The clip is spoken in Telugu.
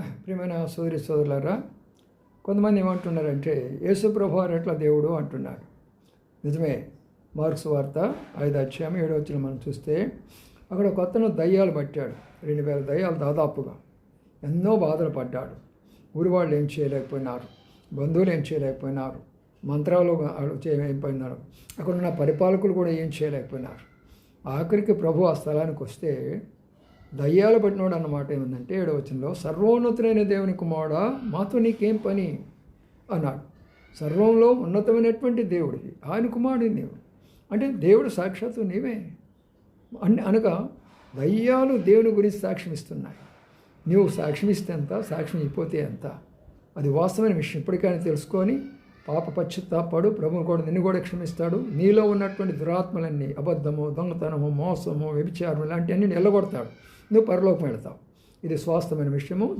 ప్రియమైన సోదరి సోదరులారా కొంతమంది ఏమంటున్నారంటే యేసుప్రభు వారు ఎట్లా దేవుడు అంటున్నారు. నిజమే మార్క్స్ వార్త ఐదు అధ్యాయం ఏడో వచ్చిన మనం చూస్తే అక్కడ కొత్తను దయ్యాలు పట్టాడు. రెండు వేల దయ్యాలు దాదాపుగా ఎన్నో బాధలు పడ్డాడు. ఊరి వాళ్ళు ఏం చేయలేకపోయినారు బంధువులు ఏం చేయలేకపోయినారు మంత్రాలు చేయలేకపోయినారు అక్కడ ఉన్న పరిపాలకులు కూడా ఏం చేయలేకపోయినారు. ఆఖరికి ప్రభు ఆ స్థలానికి వస్తే దయ్యాలు పట్టినోడు అన్నమాట ఏమిందంటే ఏడవచనంలో సర్వోన్నతులైన దేవుని కుమారుడా మాతో నీకేం పని? అన్నాడు. సర్వంలో ఉన్నతమైనటువంటి దేవుడిది ఆయన కుమారుడు నీవు. అంటే దేవుడు సాక్షాత్తు నీవే. అని అనగా దయ్యాలు దేవుని గురించి సాక్ష్యం ఇస్తున్నాయి. నీవు సాక్ష్యం ఇస్తే ఎంత? సాక్ష్యం అయిపోతే ఎంత? అది వాస్తవమైన విషయం. ఇప్పటికైనా తెలుసుకొని పాప పశ్చాత్తాపడు ప్రభువు కూడా నిన్ను కూడా క్షమిస్తాడు. నీలో ఉన్నటువంటి దురాత్మలన్నీ అబద్ధము దొంగతనము మోసము వ్యభిచారం ఇలాంటివన్నీ ఎల్లగొడతాడు నువ్వు పరలోకం వెళతావు. ఇది స్వాస్థమైన విషయము.